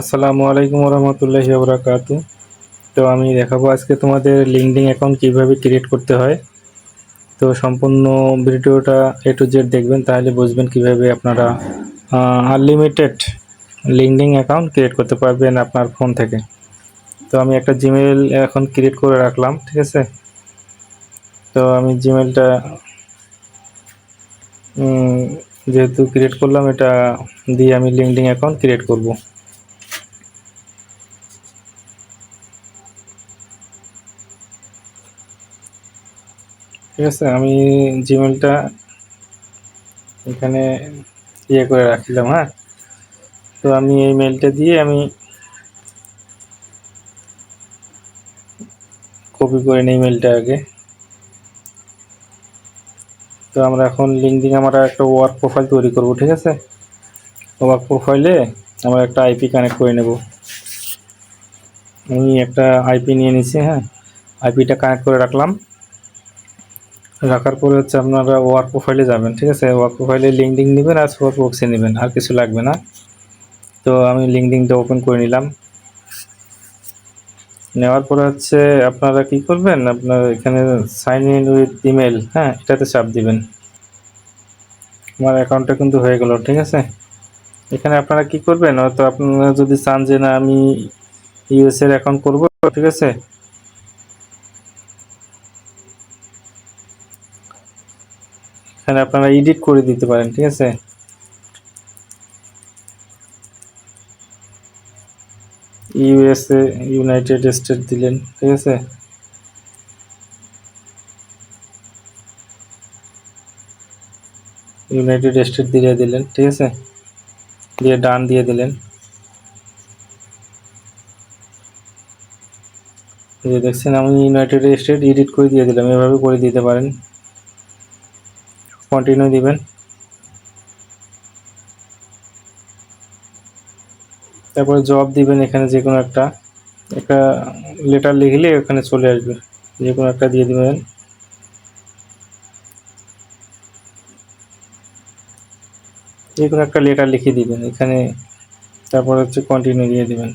আসসালামু আলাইকুম রহমতুল্লাহি বরাকাতু তো আমি দেখাবো আজকে তোমাদের লিঙ্কডিং অ্যাকাউন্ট কীভাবে ক্রিয়েট করতে হয়। তো সম্পূর্ণ ভিডিওটা এ টু জেড দেখবেন, তাহলে বুঝবেন কীভাবে আপনারা আনলিমিটেড লিঙ্কডিং অ্যাকাউন্ট ক্রিয়েট করতে পারবেন আপনার ফোন থেকে। তো আমি একটা জিমেল এখন ক্রিয়েট করে রাখলাম, ঠিক আছে? তো আমি জিমেলটা যেহেতু ক্রিয়েট করলাম, এটা দিয়ে আমি লিঙ্কডিং অ্যাকাউন্ট ক্রিয়েট করব। ঠিক আছে, আমি জিমেলটা এখানে ইয়ে করে রাখলাম হ্যাঁ? তো আমি এই মেলটা দিয়ে আমি কপি করে নিই মেলটা আগে। তো আমরা এখন লিঙ্কডিং আমরা একটা ওয়ার্ক প্রোফাইল তৈরি করব, ঠিক আছে? ওয়ার্ক প্রোফাইলে আমরা একটা আইপি কানেক্ট করে নেব। আমি একটা আইপি নিয়ে নিছি হ্যাঁ? আইপিটা কানেক্ট করে রাখলাম। রাখার পরে হচ্ছে আপনারা ওয়ার্ক প্রোফাইলে যাবেন, ঠিক আছে? ওয়ার্ক প্রোফাইলে লিঙ্কডিং নেবেন আর সোয়ার্ক বক্সে নেবেন, আর কিছু লাগবে না। তো আমি লিঙ্কডিংটা ওপেন করে নিলাম। নেওয়ার পরে হচ্ছে আপনারা কি করবেন? আপনার এখানে সাইন ইন উইথ ইমেল হ্যাঁ এটাতে চাপ দিবেন। আমার অ্যাকাউন্টটা কিন্তু হয়ে গেল, ঠিক আছে? এখানে আপনারা কি করবেন? হয়তো আপনারা যদি চান যে না, আমি ইউএস এর অ্যাকাউন্ট করব, ঠিক আছে? এখানে আপনারা এডিট করে দিতে পারেন, ঠিক আছে? ইউএসএ ইউনাইটেড স্টেট দিলেন, ঠিক আছে? ইউনাইটেড স্টেট দিয়ে দিলেন, ঠিক আছে? দিয়ে ডান দিয়ে দিলেন। দেখছেন, আমি ইউনাইটেড স্টেট এডিট করে দিয়ে দিলাম, এভাবে করে দিতে পারেন। কন্টিনিউ দিবেন। তারপরে জব দিবেন এখানে যে কোনো একটা। একটা লেটার লিখলে ওখানে চলে আসবে। যে কোনো একটা দিয়ে দিবেন। যে কোনো একটা লেটার লিখে দিবেন। এখানে তারপর হচ্ছে কন্টিনিউ দিয়ে দিবেন।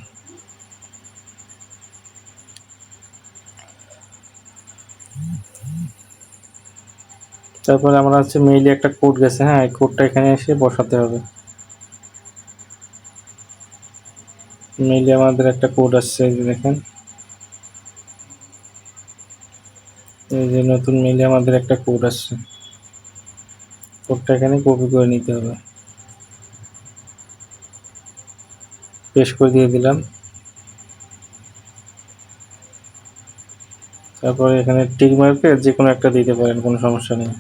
তারপরে আমরা হচ্ছে মেইলে একটা কোড গেছে হ্যাঁ এই কোডটা এখানে এসে বসাতে হবে। মেইলে আমাদের একটা কোড আসছে দেখেন। এই যে নতুন মেইলে আমাদের একটা কোড আসছে। কোডটা এখানে কপি করে নিতে হবে। পেস্ট করে দিয়ে দিলাম। তারপরে এখানে টিক মার্কে যে কোনো একটা দিতে পারেন, কোনো সমস্যা নেই।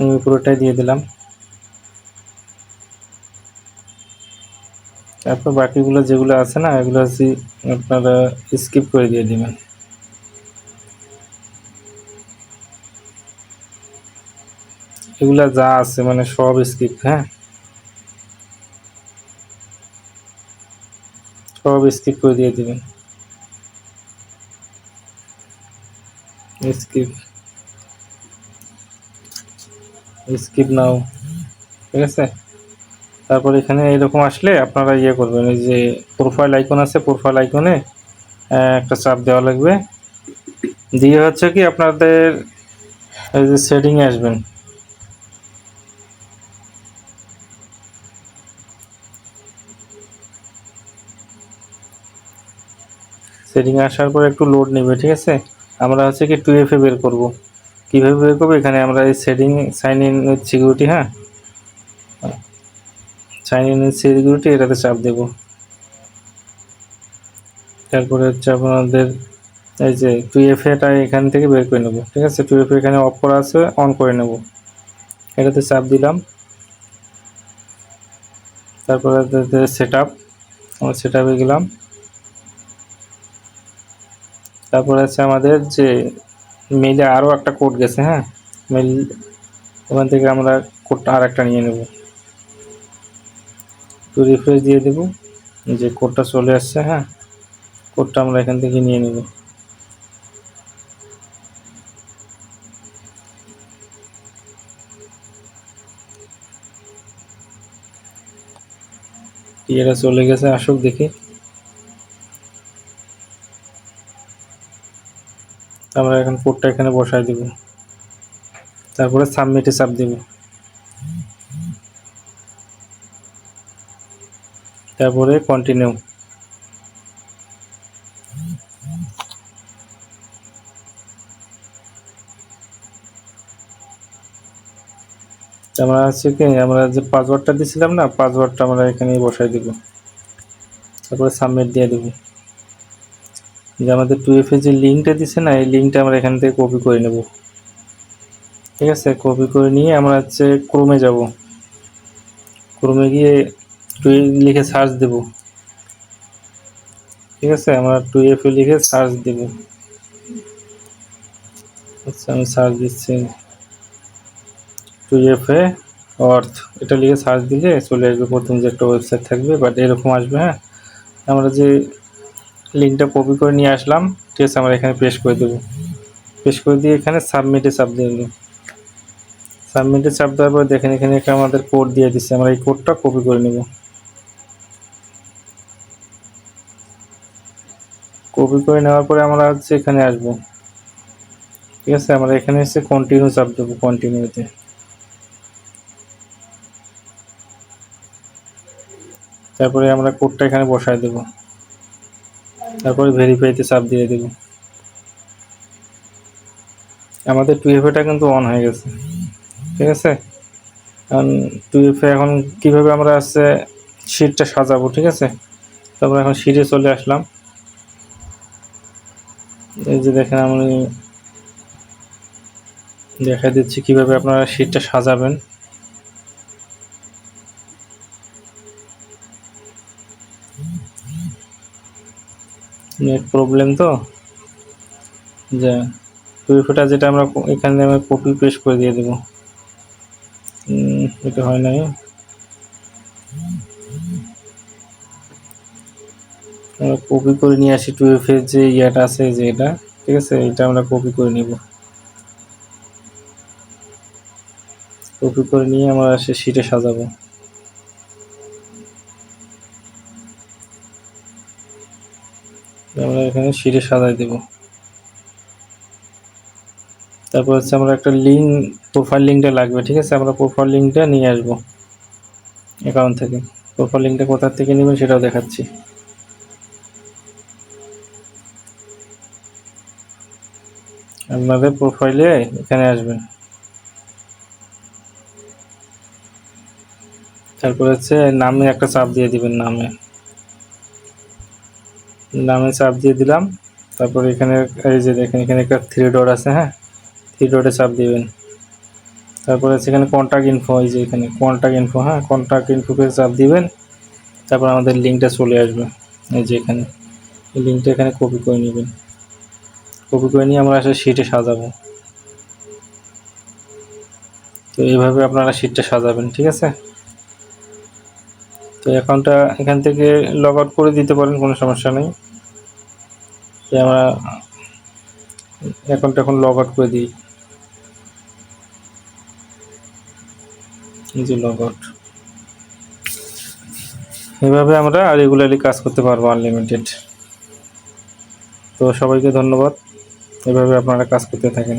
আমি পুরোটাই দিয়ে দিলাম। তারপর বাকিগুলো যেগুলো আছে না, এগুলো হচ্ছে আপনারা স্কিপ করে দিয়ে দিবেন। এগুলা যা আছে মানে সব স্কিপ হ্যাঁ? সব স্কিপ করে দিয়ে দিবেন। স্কিপ স্কিপ নাও ঠিক আছে? তারপর এখানে এরকম আসলে আপনারা ইয়ে করবেন, এই যে প্রোফাইল আইকন আছে প্রোফাইল আইকনে একটা চাপ দেওয়া লাগবে। দিয়ে হচ্ছে কি আপনাদের এই যে সেটিংয়ে আসবেন। সেটিং আসার পর একটু লোড নেবে, ঠিক আছে? আমরা হচ্ছে কি টু এফে বের করব। কীভাবে বের করব? এখানে আমরা এই setting sign in with security হ্যাঁ? সাইন ইন উইথ সিকিউরিটি এটাতে চাপ দেব। তারপরে হচ্ছে আপনাদের এই যে টু এফ এটা এখান থেকে বের করে নেব, ঠিক আছে? টু এফ এখানে অফ করা আছে অন করে নেব। এটাতে চাপ দিলাম। তারপরে সেট আপ আমরা সেট আপে গেলাম। তারপরে আছে আমাদের যে মেইলে আরও একটা কোড গেছে হ্যাঁ? মেইল ওখান থেকে আমরা কোডটা আর একটা নিয়ে নেব। তো রিফ্রেশ দিয়ে দেব যে কোডটা চলে আসছে হ্যাঁ? কোডটা আমরা এখান থেকে নিয়ে নেব। টিয়ারা চলে গেছে, আসুক দেখি। আমরা এখন কোডটা এখানে বসাই দিব। তারপরে সাবমিটে চাপ দিব। তারপরে কন্টিনিউ আমরা হচ্ছে কি, আমরা যে পাসওয়ার্ডটা দিছিলাম না পাসওয়ার্ডটা আমরা এখানে বসাই দিব। তারপরে সাবমিট দিয়ে দেব। যে আমাদের টু এফ যে লিঙ্কটা দিছে না, এই লিঙ্কটা আমরা এখান থেকে কপি করে নেব। ঠিক আছে? কপি করে নিয়ে আমরা হচ্ছে ক্রোমে যাব। ক্রোমে গিয়ে টু লিখে সার্চ দেব। ঠিক আছে? আমরা টু এফ এ লিখে সার্চ দেব। আচ্ছা আমি সার্চ দিচ্ছি। টু এফ এ অর্থ এটা লিখে সার্চ দিলে চলে আসবে। প্রথম যে একটা ওয়েবসাইট থাকবে বাট এরকম আসবে হ্যাঁ? আমরা যে লিঙ্কটা কপি করে নিয়ে আসলাম। ঠিক আছে, আমরা এখানে পেস্ট করে দেবো। পেস্ট করে দিয়ে এখানে সাবমিটে চাপ দিয়ে দেবো সাবমিটে চাপ দেওয়ার পর দেখেন, এখানে একটা আমাদের কোড দিয়ে দিচ্ছে আমরা এই কোডটা কপি করে নেব। কপি করে নেওয়ার পরে আমরা হচ্ছে এখানে আসব। ঠিক আছে, আমরা এখানে এসে কন্টিনিউ চাপ দেবো কন্টিনিউতে তারপরে আমরা কোডটা এখানে বসায় দেব। তারপরে ভেরিফাইতে চাপ দিয়ে দেব। আমাদের টুয়েফেটা কিন্তু অন হয়ে গেছে। ঠিক আছে? এখন টুয়েফে এখন কীভাবে আমরা আছে শিটটা সাজাবো, ঠিক আছে? তারপর এখন শিটে চলে আসলাম। এই যে দেখেন আমি দেখা দিচ্ছি কীভাবে আপনারা শিটটা সাজাবেন। নেট প্রবলেম তো? যে পিউফিটা যেটা আমরা এখানে আমরা কপি পেস্ট করে দিয়ে দেবো। এটা হয় নাই। আমরা কপি করে নিয়ে আসি টুয়েফের যে ইয়াটা আছে, যে এটা, ঠিক আছে? এটা আমরা কপি করে নিব। কপি করে নিয়ে আমরা সে সিটে সাজাবো। আমরা এখানে শিটে সাজাই দেব। তারপর হচ্ছে আমরা একটা লিঙ্ক প্রোফাইল লিঙ্কটা লাগবে, ঠিক আছে? আমরা প্রোফাইল লিঙ্কটা নিয়ে আসব অ্যাকাউন্ট থেকে। প্রোফাইল লিঙ্কটা কোথা থেকে নেবেন সেটাও দেখাচ্ছি। আপনাদের প্রোফাইলে এখানে আসবেন। তারপর হচ্ছে নামে একটা চাপ দিয়ে দিবেন নামে। নামে চাপ দিয়ে দিলাম। তারপর এখানে, এই যে দেখেন, এখানে একটা থ্রি ডট আছে হ্যাঁ? থ্রি ডটে চাপ দিবেন। তারপরে এখানে কন্ট্যাক্ট ইনফো এই যে এখানে কন্ট্যাক্ট ইনফো হ্যাঁ? কন্ট্যাক্ট ইনফোকে চাপ দিবেন। তারপর আমাদের লিঙ্কটা চলে আসবে, এই যে এখানে। এই লিঙ্কটা এখানে কপি করে নেবেন। কপি করে নিয়ে আমরা আসলে শিটে সাজাবো। তো এইভাবে আপনারা শিটটা সাজাবেন, ঠিক আছে? তো অ্যাকাউন্টটা এখান থেকে লগ আউট করে দিতে পারেন, কোনো সমস্যা নেই। তো আমরা অ্যাকাউন্টটা এখন লগ আউট করে দিই। যে লগ আউট এভাবে আমরা রেগুলারলি কাজ করতে পারব আনলিমিটেড তো সবাইকে ধন্যবাদ। এভাবে আপনারা কাজ করতে থাকেন।